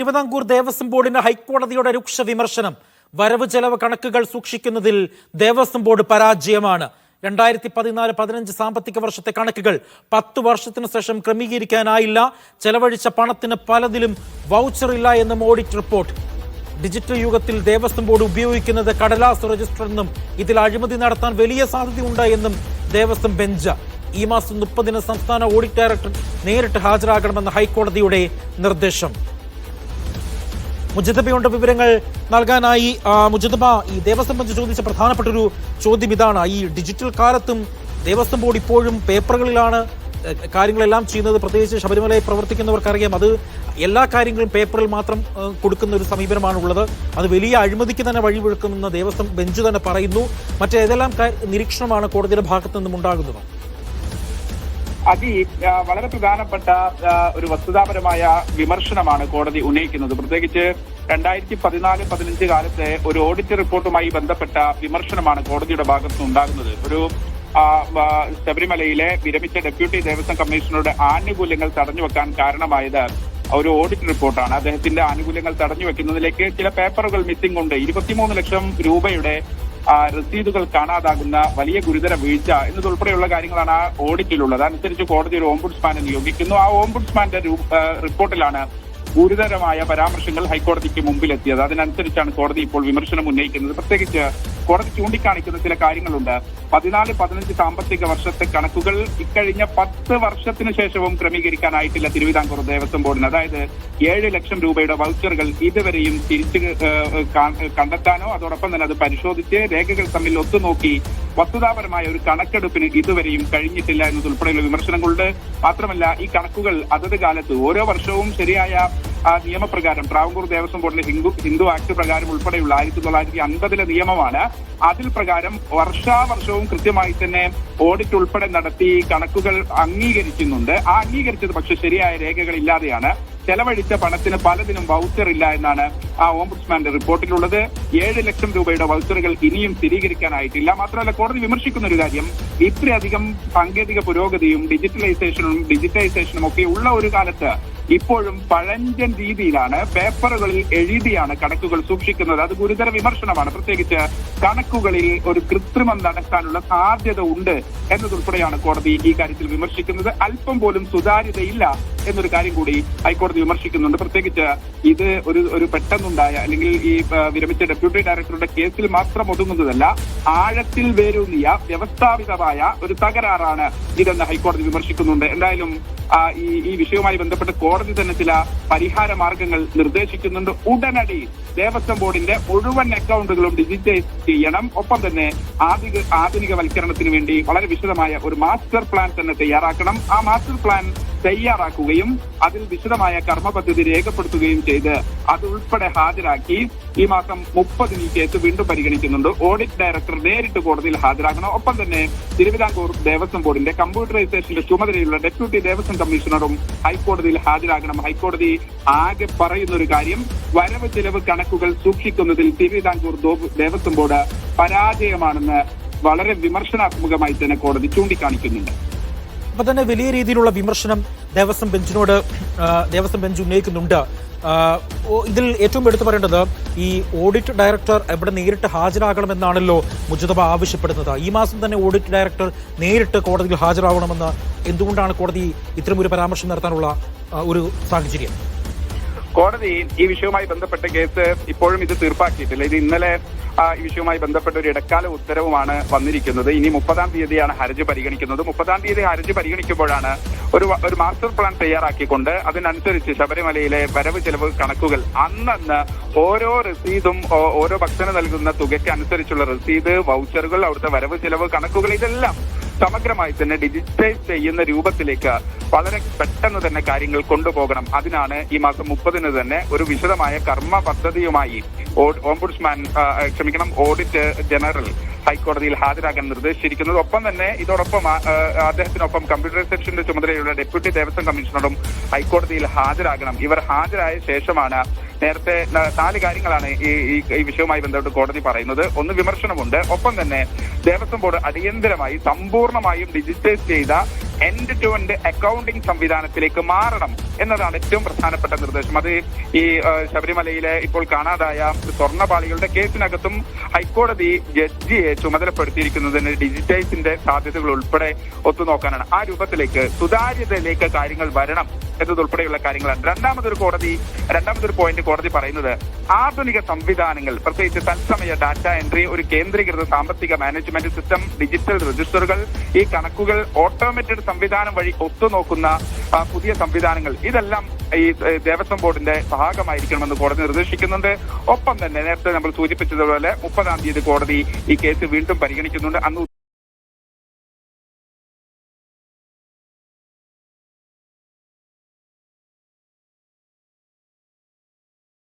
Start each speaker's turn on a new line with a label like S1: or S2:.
S1: തിരുവിതാംകൂർ ദേവസ്വം ബോർഡിന്റെ ഹൈക്കോടതിയുടെ രൂക്ഷ വിമർശനം. വരവ് ചെലവ് കണക്കുകൾ സൂക്ഷിക്കുന്നതിൽ ദേവസ്വം ബോർഡ് പരാജയമാണ്. രണ്ടായിരത്തി പതിനാല് പതിനഞ്ച് സാമ്പത്തിക വർഷത്തെ കണക്കുകൾ പത്ത് വർഷത്തിന് ശേഷം ക്രമീകരിക്കാനായില്ല. ചെലവഴിച്ച പണത്തിന് പലതിലും വൗച്ചർ ഇല്ല എന്നും ഓഡിറ്റ് റിപ്പോർട്ട് ഡിജിറ്റൽ യുഗത്തിൽ ദേവസ്വം ബോർഡ് ഉപയോഗിക്കുന്നത് കടലാസ് രജിസ്റ്റർ എന്നും ഇതിൽ അഴിമതി നടത്താൻ വലിയ സാധ്യതയുണ്ട് എന്നും ദേവസ്വം ബെഞ്ച്. ഈ മാസം മുപ്പതിന് സംസ്ഥാന ഓഡിറ്റ് ഡയറക്ടർ നേരിട്ട് ഹാജരാകണമെന്ന ഹൈക്കോടതിയുടെ നിർദ്ദേശം. മുജിതബയുണ്ട് വിവരങ്ങൾ നൽകാനായി. ആ, മുജിതബ ഈ ദേവസ്വം ബോർഡ് ചോദിച്ച പ്രധാനപ്പെട്ട ഒരു ചോദ്യം ഇതാണ്. ഈ ഡിജിറ്റൽ കാലത്തും ദേവസ്വം ബോർഡ് ഇപ്പോഴും പേപ്പറുകളിലാണ് കാര്യങ്ങളെല്ലാം ചെയ്യുന്നത്. പ്രത്യേകിച്ച് ശബരിമലയിൽ പ്രവർത്തിക്കുന്നവർക്കറിയാം. അത് എല്ലാ കാര്യങ്ങളും പേപ്പറിൽ മാത്രം കൊടുക്കുന്ന ഒരു സമീപനമാണുള്ളത്. അത് വലിയ അഴിമതിക്ക് തന്നെ വഴിവെളുക്കുമെന്ന് ദേവസ്വം ബെഞ്ച് തന്നെ പറയുന്നു. മറ്റേതെല്ലാം നിരീക്ഷണമാണ് കോടതിയുടെ ഭാഗത്തു നിന്നും ഉണ്ടാകുന്നത്.
S2: അതി വളരെ പ്രധാനപ്പെട്ട ഒരു വസ്തുതാപരമായ വിമർശനമാണ് കോടതി ഉന്നയിക്കുന്നത്. പ്രത്യേകിച്ച് രണ്ടായിരത്തി പതിനാല് പതിനഞ്ച് കാലത്തെ ഒരു ഓഡിറ്റ് റിപ്പോർട്ടുമായി ബന്ധപ്പെട്ട വിമർശനമാണ് കോടതിയുടെ ഭാഗത്ത് ഉണ്ടാകുന്നത്. ഒരു ശബരിമലയിലെ വിരമിച്ച ഡെപ്യൂട്ടി ദേവസ്വം കമ്മീഷണറുടെ ആനുകൂല്യങ്ങൾ തടഞ്ഞു വെക്കാൻ കാരണമായത് ഒരു ഓഡിറ്റ് റിപ്പോർട്ടാണ്. അദ്ദേഹത്തിന്റെ ആനുകൂല്യങ്ങൾ തടഞ്ഞു വെക്കുന്നതിലേക്ക് ചില പേപ്പറുകൾ മിസ്സിംഗ് ഉണ്ട്. ഇരുപത്തിമൂന്ന് ലക്ഷം രൂപയുടെ രസീതുകൾ കാണാതാകുന്ന വലിയ ഗുരുതര വീഴ്ച എന്നതുൾപ്പെടെയുള്ള കാര്യങ്ങളാണ് ആ ഓഡിറ്റിലുള്ളത്. അനുസരിച്ച് കോടതി ഒരു ഓംബുഡ്സ്മാനെ നിയോഗിക്കുന്നു. ആ ഓംബുഡ്സ്മാന്റെ റിപ്പോർട്ടിലാണ് ഗുരുതരമായ പരാമർശങ്ങൾ ഹൈക്കോടതിക്ക് മുമ്പിലെത്തിയത്. അതിനനുസരിച്ചാണ് കോടതി ഇപ്പോൾ വിമർശനം ഉന്നയിക്കുന്നത്. പ്രത്യേകിച്ച് കോടതി ചൂണ്ടിക്കാണിക്കുന്ന ചില കാര്യങ്ങളുണ്ട്. പതിനാല് പതിനഞ്ച് സാമ്പത്തിക വർഷത്തെ കണക്കുകൾ ഇക്കഴിഞ്ഞ പത്ത് വർഷത്തിന് ശേഷവും ക്രമീകരിക്കാനായിട്ടില്ല തിരുവിതാംകൂർ ദേവസ്വം ബോർഡിന്. അതായത് ഏഴ് ലക്ഷം രൂപയുടെ വൗച്ചറുകൾ ഇതുവരെയും തിരിച്ച് കണ്ടെത്താനോ അതോടൊപ്പം തന്നെ അത് പരിശോധിച്ച് രേഖകൾ തമ്മിൽ ഒത്തുനോക്കി വസ്തുതാപരമായ ഒരു കണക്കെടുപ്പിന് ഇതുവരെയും കഴിഞ്ഞിട്ടില്ല എന്നതുൾപ്പെടെയുള്ള വിമർശനങ്ങളുണ്ട്. മാത്രമല്ല ഈ കണക്കുകൾ അതത് കാലത്ത് ഓരോ വർഷവും ശരിയായ നിയമപ്രകാരം ട്രാവൻകൂർ ദേവസ്വം ബോർഡിലെ ഹിന്ദു ഹിന്ദു ആക്ട് പ്രകാരം ഉൾപ്പെടെയുള്ള ആയിരത്തി തൊള്ളായിരത്തി അൻപതിലെ നിയമമാണ്. അതിൽ പ്രകാരം വർഷാവർഷവും കൃത്യമായി തന്നെ ഓഡിറ്റ് ഉൾപ്പെടെ നടത്തി കണക്കുകൾ അംഗീകരിക്കുന്നുണ്ട്. ആ അംഗീകരിച്ചത് പക്ഷെ ശരിയായ രേഖകൾ ഇല്ലാതെയാണ് ചെലവഴിച്ച പണത്തിന് പലതിനും വൗച്ചർ ഇല്ല എന്നാണ് ഓംബുഡ്സ്മാന്റെ റിപ്പോർട്ടിലുള്ളത് ഏഴ് ലക്ഷം രൂപയുടെ വൗച്ചറുകൾ ഇനിയും സ്ഥിരീകരിക്കാനായിട്ടില്ല. മാത്രമല്ല കോടതി വിമർശിക്കുന്ന ഒരു കാര്യം ഇത്രയധികം സാങ്കേതിക പുരോഗതിയും ഡിജിറ്റലൈസേഷനും ഡിജിറ്റൈസേഷനും ഒക്കെ ഉള്ള ഒരു കാലത്ത് ഇപ്പോഴും പഴഞ്ചൻ രീതിയിലാണ് പേപ്പറുകളിൽ എഴുതിയാണ് കണക്കുകൾ സൂക്ഷിക്കുന്നത്. അത് ഗുരുതര വിമർശനമാണ്. പ്രത്യേകിച്ച് കണക്കുകളിൽ ഒരു കൃത്രിമം നടക്കാനുള്ള സാധ്യത ഉണ്ട് എന്നതുൾപ്പെടെയാണ് കോടതി ഈ കാര്യത്തിൽ വിമർശിക്കുന്നത്. അല്പം പോലും സുതാര്യതയില്ല എന്നൊരു കാര്യം കൂടി ഹൈക്കോടതി വിമർശിക്കുന്നുണ്ട്. പ്രത്യേകിച്ച് ഇത് ഒരു ഒരു പെട്ടെന്നുണ്ടായ അല്ലെങ്കിൽ ഈ വിരമിച്ച ഡെപ്യൂട്ടി ഡയറക്ടറുടെ കേസിൽ മാത്രം ഒതുങ്ങുന്നതല്ല ആഴത്തിൽ വേരൂന്നിയ വ്യവസ്ഥാപിതമായ ഒരു തകരാറാണ് ഇതെന്ന് ഹൈക്കോടതി വിമർശിക്കുന്നുണ്ട്. എന്തായാലും ഈ ഈ വിഷയവുമായി ബന്ധപ്പെട്ട് കോടതി തന്നെ ചില പരിഹാര മാർഗങ്ങൾ നിർദ്ദേശിക്കുന്നുണ്ട്. ഉടനടി ദേവസ്വം ബോർഡിന്റെ മുഴുവൻ അക്കൗണ്ടുകളും ഡിജിറ്റൈസ് ചെയ്യണം. ഒപ്പം തന്നെ ആധുനിക ആധുനികവൽക്കരണത്തിന് വേണ്ടി വളരെ വിശദമായ ഒരു മാസ്റ്റർ പ്ലാൻ തന്നെ തയ്യാറാക്കണം. ആ മാസ്റ്റർ പ്ലാൻ തയ്യാറാക്കുകയും അതിൽ വിശദമായ കർമ്മ പദ്ധതി രേഖപ്പെടുത്തുകയും ചെയ്ത് അത് ഉൾപ്പെടെ ഹാജരാക്കി ഈ മാസം മുപ്പതിന് ഈ കേസ് വീണ്ടും പരിഗണിക്കുന്നുണ്ട്. ഓഡിറ്റ് ഡയറക്ടർ നേരിട്ട് കോടതിയിൽ ഹാജരാകണം. ഒപ്പം തന്നെ തിരുവിതാംകൂർ ദേവസ്വം ബോർഡിന്റെ കമ്പ്യൂട്ടറൈസേഷന്റെ ചുമതലയുള്ള ഡെപ്യൂട്ടി ദേവസ്വം കമ്മീഷണറും ഹൈക്കോടതിയിൽ ഹാജരാകണം. ഹൈക്കോടതി ആകെ പറയുന്ന ഒരു കാര്യം വരവ് ചെലവ് കണക്കുകൾ സൂക്ഷിക്കുന്നതിൽ തിരുവിതാംകൂർ ദേവസ്വം ബോർഡ് പരാജയമാണെന്ന് വളരെ വിമർശനാത്മകമായി തന്നെ കോടതി ചൂണ്ടിക്കാണിക്കുന്നുണ്ട്.
S1: അപ്പൊ തന്നെ വലിയ രീതിയിലുള്ള വിമർശനം ദേവസ്വം ബെഞ്ചിനോട് ദേവസ്വം ബെഞ്ച് ഉന്നയിക്കുന്നുണ്ട്. ഇതിൽ ഏറ്റവും എടുത്തു പറയേണ്ടത് ഈ ഓഡിറ്റ് ഡയറക്ടർ എവിടെ നേരിട്ട് ഹാജരാകണമെന്നാണല്ലോ മുജതബ ആവശ്യപ്പെടുന്നത്. ഈ മാസം തന്നെ ഓഡിറ്റ് ഡയറക്ടർ നേരിട്ട് കോടതിയിൽ ഹാജരാകണമെന്ന് എന്തുകൊണ്ടാണ് കോടതി ഇത്തരമൊരു പരാമർശം നടത്താനുള്ള ഒരു സാഹചര്യം?
S2: കോടതി ഈ വിഷയവുമായി ബന്ധപ്പെട്ട കേസ് ഇപ്പോഴും ഇത് തീർപ്പാക്കിയിട്ടില്ല. ഇത് ഇന്നലെ ഈ വിഷയവുമായി ബന്ധപ്പെട്ട ഒരു ഇടക്കാല ഉത്തരവുമാണ് വന്നിരിക്കുന്നത്. ഇനി മുപ്പതാം തീയതിയാണ് ഹർജി പരിഗണിക്കുന്നത്. മുപ്പതാം തീയതി ഹർജി പരിഗണിക്കുമ്പോഴാണ് ഒരു ഒരു മാസ്റ്റർ പ്ലാൻ തയ്യാറാക്കിക്കൊണ്ട് അതിനനുസരിച്ച് ശബരിമലയിലെ വരവ് ചെലവ് കണക്കുകൾ അന്നന്ന് ഓരോ രസീതും ഓരോ ഭക്തന് നൽകുന്ന തുകയ്ക്ക് അനുസരിച്ചുള്ള റസീത് വൗച്ചറുകൾ അവിടുത്തെ വരവ് ചെലവ് കണക്കുകൾ ഇതെല്ലാം സമഗ്രമായി തന്നെ ഡിജിറ്റൈസ് ചെയ്യുന്ന രൂപത്തിലേക്ക് വളരെ പെട്ടെന്ന് തന്നെ കാര്യങ്ങൾ കൊണ്ടുപോകണം. അതിനാണ് ഈ മാസം മുപ്പതിന് തന്നെ ഒരു വിശദമായ കർമ്മ പദ്ധതിയുമായി ഓംബുഡ്സ്മാൻ ക്ഷമിക്കണം ഓഡിറ്റ് ജനറൽ ഹൈക്കോടതിയിൽ ഹാജരാകാൻ നിർദ്ദേശിച്ചിരിക്കുന്നത്. ഒപ്പം തന്നെ ഇതോടൊപ്പം അദ്ദേഹത്തിനൊപ്പം കമ്പ്യൂട്ടർ സെക്ഷന്റെ ചുമതലയുള്ള ഡെപ്യൂട്ടി ദേവസ്വം കമ്മീഷണറും ഹൈക്കോടതിയിൽ ഹാജരാകണം. ഇവർ ഹാജരായ ശേഷമാണ് നേരത്തെ നാല് കാര്യങ്ങളാണ് ഈ ഈ- വിഷയവുമായി ബന്ധപ്പെട്ട് കോടതി പറയുന്നത്. ഒന്ന് വിമർശനമുണ്ട്. ഒപ്പം തന്നെ ദേവസ്വം ബോർഡ് അടിയന്തരമായി സമ്പൂർണമായും ഡിജിറ്റൈസ് ചെയ്ത എൻഡ് ടു എൻഡ് അക്കൗണ്ടിംഗ് സംവിധാനത്തിലേക്ക് മാറണം എന്നതാണ് ഏറ്റവും പ്രധാനപ്പെട്ട നിർദ്ദേശം. അത് ഈ ശബരിമലയിലെ ഇപ്പോൾ കാണാതായ സ്വർണപാളികളുടെ കേസിനകത്തും ഹൈക്കോടതി ജഡ്ജിയെ ചുമതലപ്പെടുത്തിയിരിക്കുന്നതിന് ഡിജിറ്റൈസിന്റെ സാധ്യതകൾ ഉൾപ്പെടെ ഒത്തുനോക്കാനാണ്. ആ രൂപത്തിലേക്ക് സുതാര്യതയിലേക്ക് കാര്യങ്ങൾ വരണം എന്നതുൾപ്പെടെയുള്ള കാര്യങ്ങളാണ്. രണ്ടാമതൊരു കോടതി രണ്ടാമതൊരു പോയിന്റ് കോടതി പറയുന്നത് ആധുനിക സംവിധാനങ്ങൾ പ്രത്യേകിച്ച് തത്സമയ ഡാറ്റ എൻട്രി ഒരു കേന്ദ്രീകൃത സാമ്പത്തിക മാനേജ്മെന്റ് സിസ്റ്റം ഡിജിറ്റൽ രജിസ്റ്ററുകൾ ഈ കണക്കുകൾ ഓട്ടോമേറ്റഡ് സംവിധാനം വഴി ഒത്തുനോക്കുന്ന പുതിയ സംവിധാനങ്ങൾ ഇതെല്ലാം ഈ ദേവസ്വം ബോർഡിന്റെ ഭാഗമായിരിക്കണമെന്ന് കോടതി നിർദ്ദേശിക്കുന്നുണ്ട്. ഒപ്പം തന്നെ നേരത്തെ നമ്മൾ സൂചിപ്പിച്ചതുപോലെ മുപ്പതാം തീയതി കോടതി ഈ കേസ് വീണ്ടും പരിഗണിക്കുന്നുണ്ട്. അന്ന്